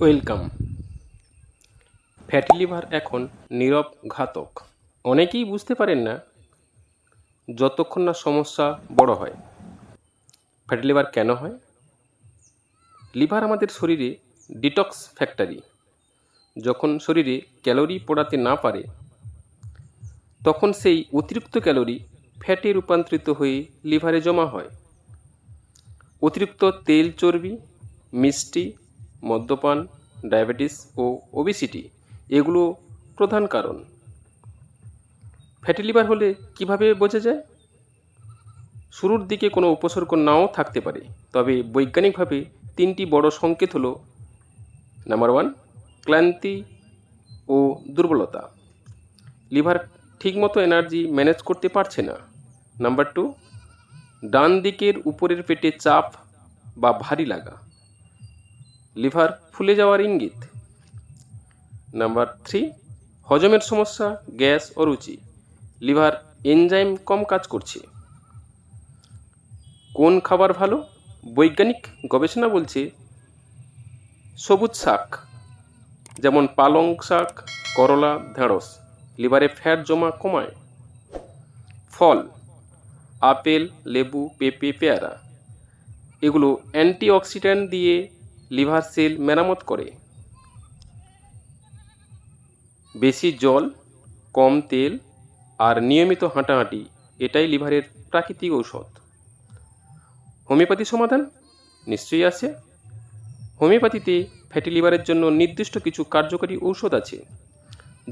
Welcome. Fatty liver এখন নীরব ঘাতক। অনেকেই বুঝতে পারেন না যতক্ষণ না সমস্যা বড় হয়। ফ্যাটি লিভার কেন হয়? লিভার আমাদের শরীরে ডিটক্স ফ্যাক্টরি। যখন শরীরে ক্যালোরি পোড়াতে না পারে, তখন সেই অতিরিক্ত ক্যালোরি ফ্যাটে রূপান্তরিত হয়ে লিভারে জমা হয়। অতিরিক্ত তেল চর্বি, মিষ্টি মদ্যপান, ডায়াবেটিস ও ওবিসিটি এগুলো প্রধান কারণ। ফ্যাটি লিভার হলে কীভাবে বোঝা যায়? শুরুর দিকে কোনো উপসর্গ নাও থাকতে পারে, তবে বৈজ্ঞানিকভাবে তিনটি বড় সংকেত হলো, নাম্বার ওয়ান, ক্লান্তি ও দুর্বলতা। লিভার ঠিকমতো এনার্জি ম্যানেজ করতে পারছে না। নাম্বার টু, ডান দিকের উপরের পেটে চাপ বা ভারী লাগা। লিভার ফুলে যাওয়ার ইঙ্গিত। নাম্বার থ্রি, হজমের সমস্যা, গ্যাস ও রুচি। লিভার এনজাইম কম কাজ করছে। কোন খাবার ভালো? বৈজ্ঞানিক গবেষণা বলছে সবুজ শাক, যেমন পালং শাক, করলা, ঢেঁড়স, লিভারে ফ্যাট জমা কমায়। ফল, আপেল, লেবু, পেঁপে, পেয়ারা। এগুলো অ্যান্টিঅক্সিডেন্ট দিয়ে লিভার সেল মেরামত করে। বেশি জল, কম তেল আর নিয়মিত হাঁটাহাঁটি, এটাই লিভারের প্রাকৃতিক ঔষধ। হোমিওপ্যাথি সমাধান নিশ্চয়ই আছে। হোমিওপ্যাথিতে ফ্যাটি লিভারের জন্য নির্দিষ্ট কিছু কার্যকরী ঔষধ আছে,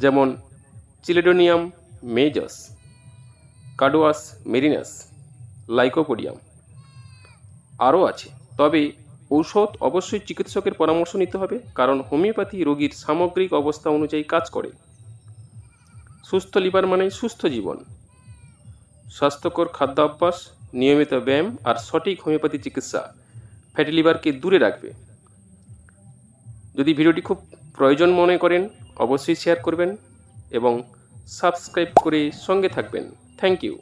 যেমন চিলেডোনিয়াম মেজাস, কাডোয়াস মেরিনাস, লাইকোপোডিয়াম। আরও আছে, তবে ঔষধ অবশ্যই চিকিৎসকের পরামর্শ নিতে হবে, কারণ হোমিওপ্যাথি রোগীর সামগ্রিক অবস্থা অনুযায়ী কাজ করে। সুস্থ লিভার মানে সুস্থ জীবন। স্বাস্থ্যকর খাদ্যাভ্যাস, নিয়মিত ব্যায়াম আর সঠিক হোমিওপ্যাথি চিকিৎসা ফ্যাটি লিভারকে দূরে রাখবে। যদি ভিডিওটি খুব প্রয়োজন মনে করেন, অবশ্যই শেয়ার করবেন এবং সাবস্ক্রাইব করে সঙ্গে থাকবেন। Thank you.